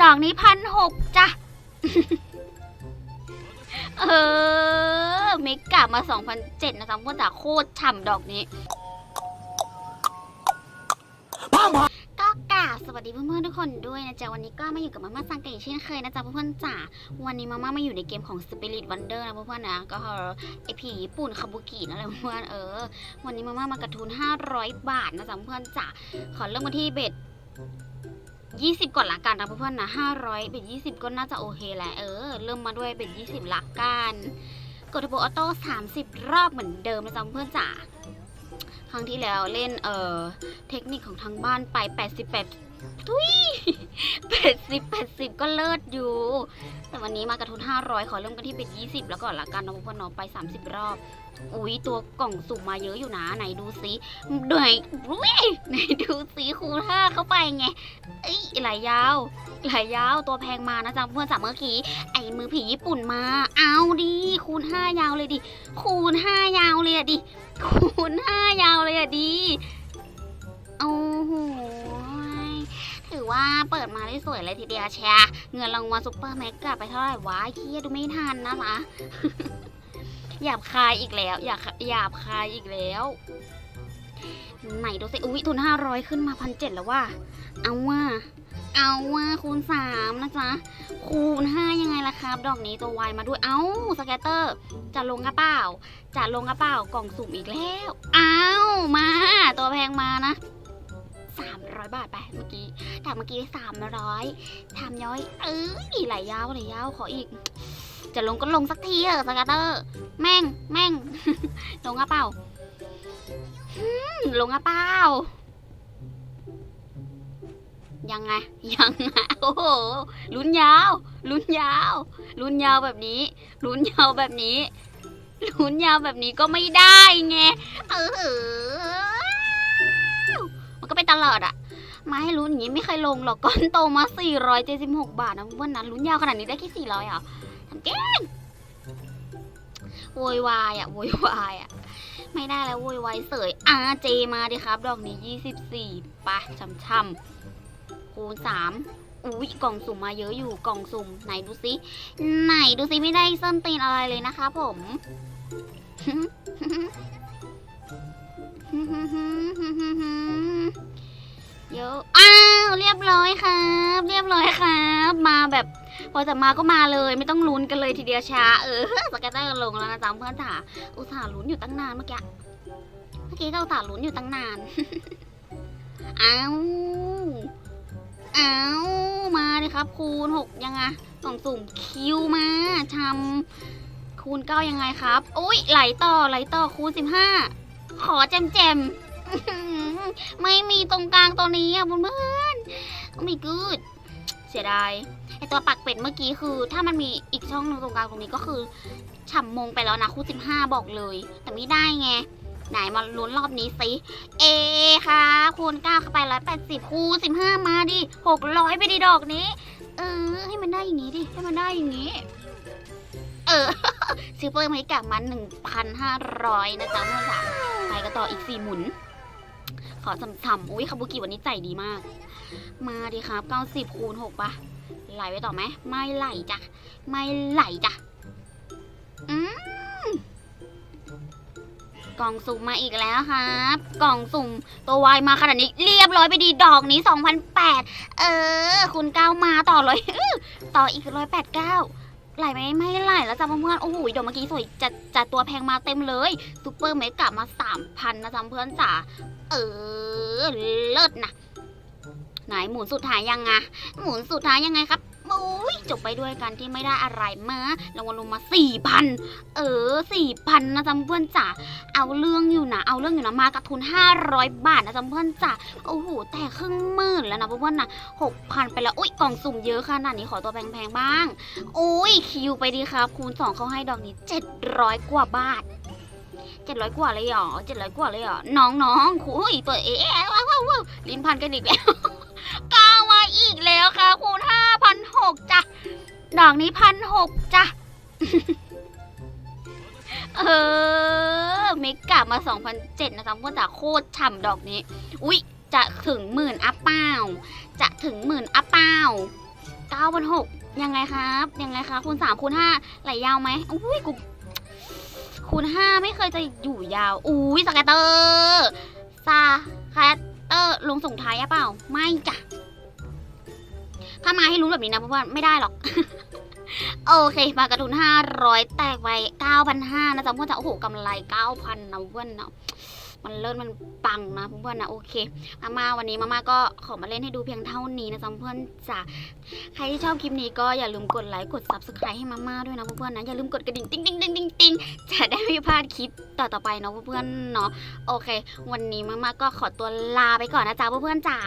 ดอกนี้พันหกจ้ะ เออ เมกะมาสองพันเจ็ดนะคะพื่อจ๋าโคตรฉ่ำดอกนี้ก็กาบสวัสดีเพื่อนๆทุกคนด้วยนะจ๊ะ วันนี้ก็มาอยู่กับมาม่าซังเกเช่นเคยนะจ๊ะเพื่อนๆจ๋าวันนี้มาม่ามาอยู่ในเกมของ Spirit Wonder นะเพื่อนๆนะ ก็คือไอผีญี่ปุ่นคาบุกินั่นแหละเพื่อนเออ วันนี้มาม่ามากระทุน 500 บาทนะจ๊ะเพื่อนๆจ๋าขอเริ่มกันที่เบ็ด 20 ก่อนละกันนะเพื่อนๆนะ500เบ็ด20 ก็น่าจะโอเคแหละเออ เริ่มมาด้วยเบ็ด20ละกันกดทอร์โบออโต้30 รอบเหมือนเดิมนะจ๊ะเพื่อนจ๋าครั้งที่แล้วเล่นเอ่อเทคนิคของทางบ้านไป 88 ทุย80 80ก็เลิศอยู่ แต่วันนี้มากระทุน500ขอเริ่มกันที่เป็น20แล้วก่อนละกันนะเพื่อนๆเน้องไป30รอบ อุ๊ยตัวกล่องสุ่มมาเยอะอยู่นะ ไหนดูซิไหนอุ้ยไหนดูซิคูณห้าเข้าไปไงเอ้ยไหลายยาวไหลายยาวตัวแพงมานะจ๊ะเพื่อนสามเมื่อกี้ไอ้มือผีญี่ปุ่นมา เอาดิคูณห้ายาวเลยดิคูณห้ายาวเลยอะดิคูณห้ายาวเลยอะดิโอ้โห ว่าเปิดมาได้สวยเลยทีเดียวแชร์เงินรางวัลซุปเปอร์แม็กกลับไปเท่าไหร่วะเฮียดูไม่ทันนะคะหยาบคายอีกแล้วอยากหยาบคายอีกแล้ว ไหนดูสิอุ้ยทุนห้าร้อยขึ้นมาพันเจ็ดแล้วว่า เอาว่า เอาว่าคูณสามนะจ๊ะ คูณห้ายังไงล่ะครับ ดอกนี้ตัววายมาด้วย เอ้าสแกตเตอร์ จะลงกระเป๋าจะลงกระเป๋ากล่องสุ่มอีกแล้ว เอ้ามา ตัวแพงมานะ สามร้อยบาทไปเมื่อกี้แต่เมื่อกี้สามร้อยทำย้อย เอ้ยไหลยาวไหลยาวขออีก จะลงก็ลงสักทีเถอะสแกตเตอร์ แม่งแม่ง ลงกระเป๋าลงกระเป๋ายังไงยังไงโอ้โหลุ้นยาว ลุ้นยาวลุ้นยาวแบบนี้ลุ้นยาวแบบนี้ลุ้นยาวแบบนี้ก็ไม่ได้ไงเออ ตลอดอะมาให้ลุ้นอย่างนี้ไม่เคยลงหรอกก้อนโตมา 476 บาทนะเพื่อนนะลุ้นยาวขนาดนี้ได้แค่400เหรอทำเก่งโวยวายอะโวยวายอะไม่ได้แล้วโวยวายเสยอาเจมาดิครับ ดอกนี้ 24ปะช่ำๆคูณ3อุ้ยกล่องสุ่มมาเยอะอยู่กล่องสุ่มไหนดูซิไหนดูซิไม่ได้ส้นตีนอะไรเลยนะคะ ผม เยอะอ้าวเรียบร้อยครับ เรียบร้อยครับ มาแบบพอจะมาก็มาเลยไม่ต้องลุ้นกันเลยทีเดียวช้าเออสแกตเตอร์ลงแล้วนะจ๊ะเพื่อนจ๋าอุตส่าห์ลุ้นอยู่ตั้งนานเมื่อกี้เมื่อกี้ก็อุตส่าห์ลุ้นอยู่ตั้งนานอ้าวอ้าวมาเลยครับ คูณหกยังไงกล่องสุ่มคิวมาชำคูณเก้ายังไงครับ อุ้ยไหลต่อไหลต่อคูณสิบห้าขอแจมแจม ไม่มีตรงกลางตัวนี้อะเพื่อนๆไม่กูดเสียดายไอตัวปักเป็ดเมื่อกี้คือ ถ้ามันมีอีกช่องนึงตรงกลางตรงนี้ก็คือฉ่ำมงไปแล้วนะคู่สิบห้าบอกเลย แต่ไม่ได้ไงไหนมาลุ้นรอบนี้สิ เอค่ะคูณเก้าเข้าไปร้อยแปดสิบคูณสิบห้ามาดิหกร้อยไปดิดอกนี้ เออ ให้มันได้อย่างงี้ดิ ให้มันได้อย่างงี้ เออซื้อเพิ่มให้กับมาหนึ่งพันห้าร้อยนะจ๊ะเพื่อนจ๋าไปกันต่ออีกสี่หมุน ขอซ้ำๆอุ้ยคาบุกิวันนี้ใจดีมาก มาดิครับเก้าสิบคูณหกปะไหลไปต่อไหมไม่ไหลจ้ะไม่ไหลจ้ะอืมกล่องสุ่มมาอีกแล้วครับ กล่องสุ่มตัววายมาขนาดนี้เรียบร้อยไปดีดอกนี้ 2,008 เออ คุณเก้ามาต่อเลยอื้อต่ออีกร้อยแปดเก้า ไหลไหมไม่ไหลแล้วจ้ะเพื่อนๆโอ้โหเดี๋ยวเมื่อกี้สวยจัดจัดตัวแพงมาเต็มเลยซูเปอร์เมกะมาสามพันนะจ๊ะเพื่อนจ๋าเออเลิศนะไหนหมุนสุดท้ายยังไงหมุนสุดท้ายยังไงครับ อ้ยจบไปด้วยกันที่ไม่ได้อะไรมารางวัลลงมาสี่พันเออสี่พันนะจ๊ะเพื่อนจ๋าเอาเรื่องอยู่นะเอาเรื่องอยู่นะมากับทุน 500 บาทนะจำเพื่อนจ้ะโอ้โหแต่ครึ่งหมื่นแล้วนะเพื่อนๆนะ6,000ไปแล้วอุ้ยกล่องสุ่มเยอะขนาดนี้ขอตัวแพงๆบ้างโอ้ยคิวไปดีครับคูณ2เขาให้ดอกนี้700กว่าบาท700กว่าเลยเหรอ700กว่าเลยเหรอน้องๆคุยตัวเอ๊ะว้าวว้าวลิ้นพันกันอีกแล้วก้าวมาอีกแล้วค่ะคูณ 5,600จ้ะ ดอกนี้พันหกจ้ะ เออเมกะมา2,007นเจ็ดนะคะเพื่อนจ๋าโคตรฉ่ำดอกนี้ อุ๊ย จะถึงหมื่นอัพเป้า จะถึงหมื่นอัพเป้าเก้าพันหกยังไงครับ ยังไงคะคูณสามคูณห้าไหลยาวไหมอุ้ยกูคูณห้าไม่เคยจะอยู่ยาว อุ้ยสแกตเตอร์สแคตเตอร์ลงส่งท้ายอะเปล่า ไม่จ้ะามาให้รู้แบบนี้นะเพราะว่าไม่ได้หรอก โอเคมากระทุนห้าร้อยแตกไปเก้าพันห้านะจ๊ะเพื่อนจ๋าโอ้โหกำไรเก้าพันนะเพื่อนเนาะมันเลิศมันปังนะเพื่อนๆนะโอเคมามาวันนี้มามาก็ขอมาเล่นให้ดูเพียงเท่านี้นะจ๊ะเพื่อนจ๋าใครที่ชอบคลิปนี้ก็อย่าลืมกดไลค์กด subscribe ให้มาม่าด้วยนะเพื่อนๆนะอย่าลืมกดกระดิ่งติ๊งติ๊งติ๊งติ๊งติ๊งจะได้ไม่พลาดคลิปต่อๆไปเนาะเพื่อนๆเนาะโอเค วันนี้มาม่าก็ขอตัวลาไปก่อนนะจ๊ะเพื่อนๆจ๋า